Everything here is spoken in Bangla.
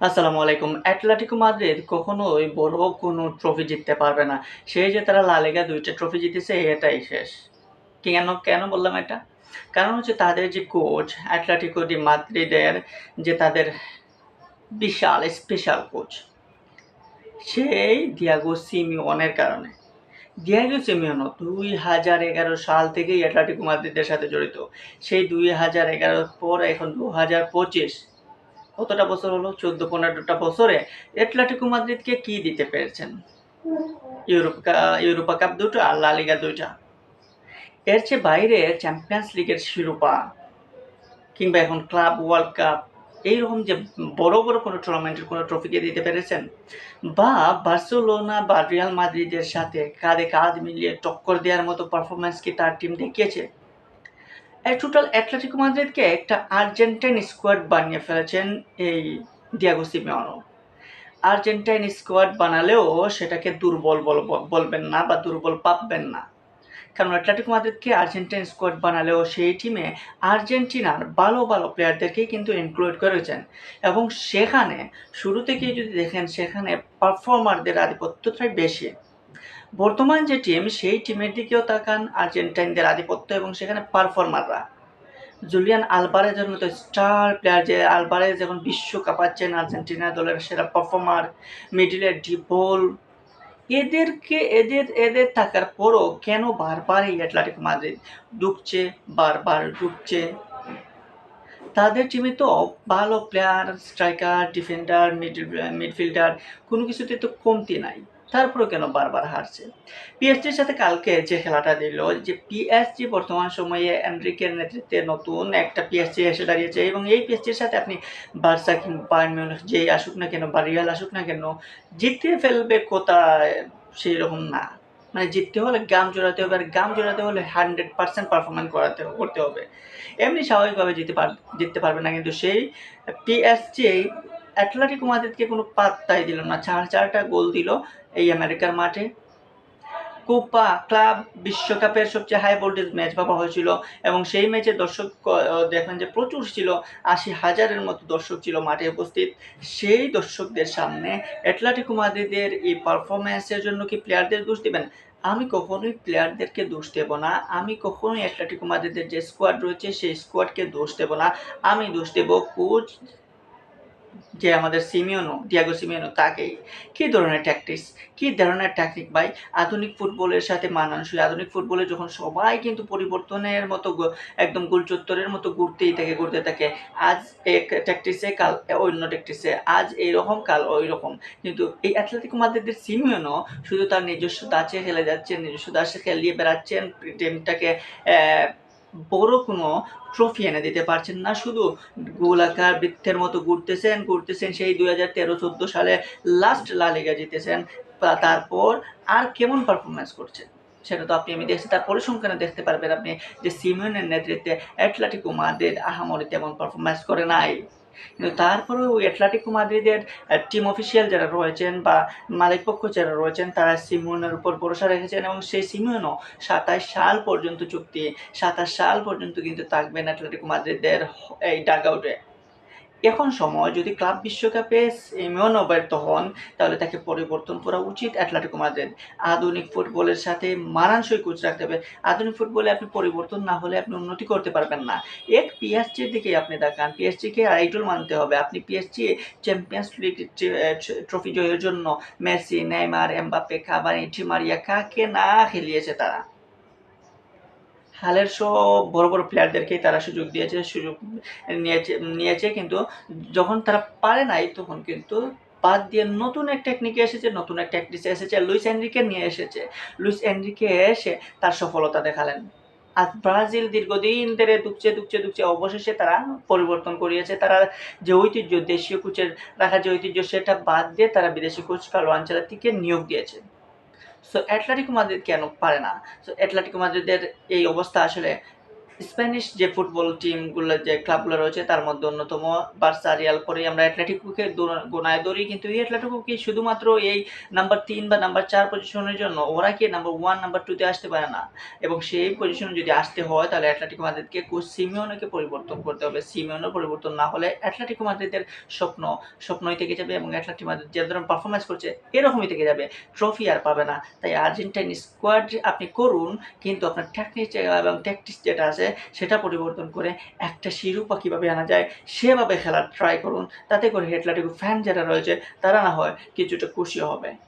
আসসালামু আলাইকুম। অ্যাটলেটিকো মাদ্রিদ কখনোই বড় কোনো ট্রফি জিততে পারবে না। সেই যে তারা লালেগা দুইটা ট্রফি জিতেছে, এটাই শেষ। কেন কেন বললাম এটা? কারণ হচ্ছে তাদের যে কোচ অ্যাটলেটিকো ডি মাদ্রিদের যে তাদের বিশাল স্পেশাল কোচ সেই দিয়াগো সিমিওনের কারণে। দিয়াগো সিমিওনো দুই হাজার এগারো সাল থেকেই অ্যাটলেটিকো মাদ্রিদের সাথে জড়িত। সেই দুই হাজার এগারোর পর এখন দু হাজার পঁচিশ কতটা বছর হলো? চোদ্দ, পনেরোটা বছরে এটলাটিকো মাদ্রিদকে কি দিতে পেরেছেন? ইউরোপ, ইউরোপা কাপ দুটো আর লা লিগা দুইটা। এর চেয়ে বাইরে চ্যাম্পিয়ন্স লিগের শিরোপা কিংবা এখন ক্লাব, ওয়ার্ল্ড কাপ, এইরকম যে বড় বড় কোনো টুর্নামেন্টের কোনো ট্রফিকে দিতে পেরেছেন? বা বার্সেলোনা বা রিয়াল মাদ্রিদের সাথে কাঁধে কাঁধ মিলিয়ে টক্কর দেওয়ার মতো পারফরমেন্স কি তার টিম দেখিয়েছে? টোটাল অ্যাটলেটিকো মাদ্রিদকে একটা আর্জেন্টাইন স্কোয়াড বানিয়ে ফেলেছেন এই দিয়াগো সিমিওনো আর্জেন্টাইন স্কোয়াড বানালেও সেটাকে দুর্বল বল বলবেন না বা দুর্বল পাবেন না। কারণ অ্যাটলেটিকো মাদ্রিদকে আর্জেন্টাইন স্কোয়াড বানালেও সেই টিমে আর্জেন্টিনার ভালো ভালো প্লেয়ারদেরকেই কিন্তু ইনক্লুড করেছেন। এবং সেখানে শুরু থেকেই যদি দেখেন, সেখানে পারফর্মারদের আধিপত্যটাই বেশি। বর্তমান যে টিম সেই টিমের দিকেও তাকান আর্জেন্টাইনদের আধিপত্য এবং সেখানে পারফর্মাররা জুলিয়ান আলবারেজের মতো স্টার প্লেয়ার যে আলবারেজ এখন বিশ্ব কাঁপাচ্ছেন আর্জেন্টিনা দলের সেরা পারফর্মার মিডিলের ডিপোল এদেরকে, এদের এদের থাকার পরও কেন বারবার এই অ্যাটলেটিক মাদ্রিদ ডুবছে বারবার ডুবছে তাদের টিমে তো ভালো player striker defender middle midfielder কোনো কিছুতে তো কমতি নাই। তারপরেও কেন বারবার হারছে? পিএসজির সাথে কালকে যে খেলাটা দিল, যে পিএসজি বর্তমান সময়ে এনরিকের নেতৃত্বে নতুন একটা পিএসজি এসে দাঁড়িয়েছে এবং এই পিএসজির সাথে আপনি বার্সা কিংবা যেই আসুক না কেন বা রিয়াল আসুক না কেন জিতে ফেলবে কোথায় সেই রকম না। মানে জিততে হলে গাম জোড়াতে হবে, আর গাম জোড়াতে হলে হান্ড্রেড পার্সেন্ট পারফরমেন্স করাতে করতে হবে। এমনি স্বাভাবিকভাবে জিতে পার, জিততে পারবে না, কিন্তু সেই পিএসজি অ্যাটলেটিকো মাদ্রিদকে কোনো পাত্তাই দিল না। চার চারটা গোল দিল এই আমেরিকার মাঠে। কোপা ক্লাব বিশ্বকাপের সবচেয়ে হাই ভোল্টেজ ম্যাচ ভাবা হয়েছিল এবং সেই ম্যাচে দর্শক দেখেন যে প্রচুর ছিল, আশি হাজারের মতো দর্শক ছিল মাঠে উপস্থিত। সেই দর্শকদের সামনে অ্যাটলেটিকো মাদ্রিদের এই পারফরমেন্সের জন্য কি প্লেয়ারদের দোষ দেবেন? আমি কখনোই প্লেয়ারদেরকে দোষ দেব না। আমি কখনোই অ্যাটলেটিকো মাদ্রিদের যে স্কোয়াড রয়েছে, সেই স্কোয়াডকে দোষ দেব না। আমি দোষ দেব কোচ যে আমাদের সিমিওনো ডিয়াগো সিমিওনো তাকেই। কী ধরনের ট্যাকটিক্স কী ধরনের ট্যাকটিক ভাই? আধুনিক ফুটবলের সাথে মানানসই। আধুনিক ফুটবলে যখন সবাই কিন্তু পরিবর্তনের মতো একদম গোলচত্বরের মতো ঘুরতেই থাকে, ঘুরতে থাকে। আজ এক ট্যাকটিসে কাল অন্য ট্যাকটিসে আজ এইরকম কাল ওই রকম কিন্তু এই অ্যাথলেটিক মাদ্রিদের সিমিওনো শুধু তার নিজস্ব দাঁচে খেলে যাচ্ছেন, নিজস্ব দাসে খেলিয়ে বেড়াচ্ছেন টিমটাকে বড় কোনো ট্রফি এনে দিতে পারছেন না। শুধু গোলাকার বৃত্তের মতো ঘুরতেছেন ঘুরতেছেন সেই দুই হাজার তেরো চোদ্দ সালে লাস্ট লা লিগা জিতেছেন। তারপর আর কেমন পারফরমেন্স করছেন? সেটা তো আপনি, আমি দেখছি তার পরিসংখ্যানে দেখতে পারবেন আপনি যে সিমিয়নের নেতৃত্বে অ্যাটলেটিকো মাদ্রিদ আহামরি তেমন পারফরমেন্স করে নাই। কিন্তু তারপরেও অ্যাটলেটিকো মাদ্রিদের টিম অফিসিয়াল যারা রয়েছেন বা মালিকপক্ষ যারা রয়েছেন, তারা সিমিয়নের উপর ভরসা রেখেছেন এবং সেই সিমিয়নও সাতাশ সাল পর্যন্ত চুক্তি, সাতাশ সাল পর্যন্ত কিন্তু থাকবেন অ্যাটলেটিকো মাদ্রিদের এই ডাগ আউটে এখন সময় যদি ক্লাব বিশ্বকাপে সিমিওনো ব্যর্থ হন, তাহলে তাকে পরিবর্তন করা উচিত অ্যাটলেটিকো মাদ্রিদ। আধুনিক ফুটবলের সাথে মানানসই কোচ রাখতে হবে। আধুনিক ফুটবলে আপনি পরিবর্তন না হলে আপনি উন্নতি করতে পারবেন না। এক পিএসজির দিকেই আপনি দেখান পিএসজিকে আইডল মানতে হবে। আপনি পিএসজি চ্যাম্পিয়ন্স লিগ ট্রফি জয়ের জন্য Messi, Neymar, Mbappe Cavani Maria, কাকে না খেলিয়েছে তারা? হালের সব বড় বড় প্লেয়ারদেরকেই তারা সুযোগ দিয়েছে, সুযোগ নিয়েছে নিয়েছে, কিন্তু যখন তারা পারে নাই, তখন কিন্তু বাদ দিয়ে নতুন এক টেকনিকে এসেছে, নতুন এক ট্যাকটিসে এসেছে, লুইস এনরিকে নিয়ে এসেছে। লুইস এনরিকে এসে তার সফলতা দেখালেন। আর ব্রাজিল দীর্ঘদিন ধরে দুকছে দুকছে দুকছে অবশেষে তারা পরিবর্তন করিয়েছে। তারা যে ঐতিহ্য, দেশীয় কোচের রাখা যে ঐতিহ্য, সেটা বাদ দিয়ে তারা বিদেশি কোচ কার্লো আঞ্চলাতিকে নিয়োগ দিয়েছে। সো অ্যাটলেটিকো মাদ্রিদ কেন পারে না? সো অ্যাটলেটিকো মাদ্রিদের এই অবস্থা আসলে স্প্যানিশ যে ফুটবল টিমগুলো যে ক্লাবগুলো রয়েছে, তার মধ্যে অন্যতম বার্সা, রিয়াল পরে আমরা অ্যাটলেটিকোকে গোনায় ধরি। কিন্তু এই অ্যাটলেটিকো কি শুধুমাত্র এই নাম্বার তিন বা নাম্বার চার পজিশনের জন্য ওরা কি নাম্বার ওয়ান নাম্বার টুতে আসতে পারে না? এবং সেই পজিশনে যদি আসতে হয়, তাহলে অ্যাটলেটিকো মাদ্রিদকে কোচ সিমিওনকে পরিবর্তন করতে হবে। সিমিওনের পরিবর্তন না হলে অ্যাটলেটিকো মাদ্রিদের স্বপ্ন, স্বপ্নই থেকে যাবে এবং অ্যাটলেটিকো মাদ্রিদ যে ধরনের পারফরমেন্স করছে, এরকমই থেকে যাবে। ট্রফি আর পাবে না। তাই আর্জেন্টাইন স্কোয়াড আপনি করুন, কিন্তু আপনার টেকনিক এবং ট্যাকটিক্স যেটা আছে সেটা পরিবর্তন করে একটা শিরোপা কীভাবে আনা যায় সেভাবে খেলার ট্রাই করুন। তাতে করে হেটলাটিকু ফ্যান যারা রয়েছে, তারা না হয় কিছুটা খুশি হবে।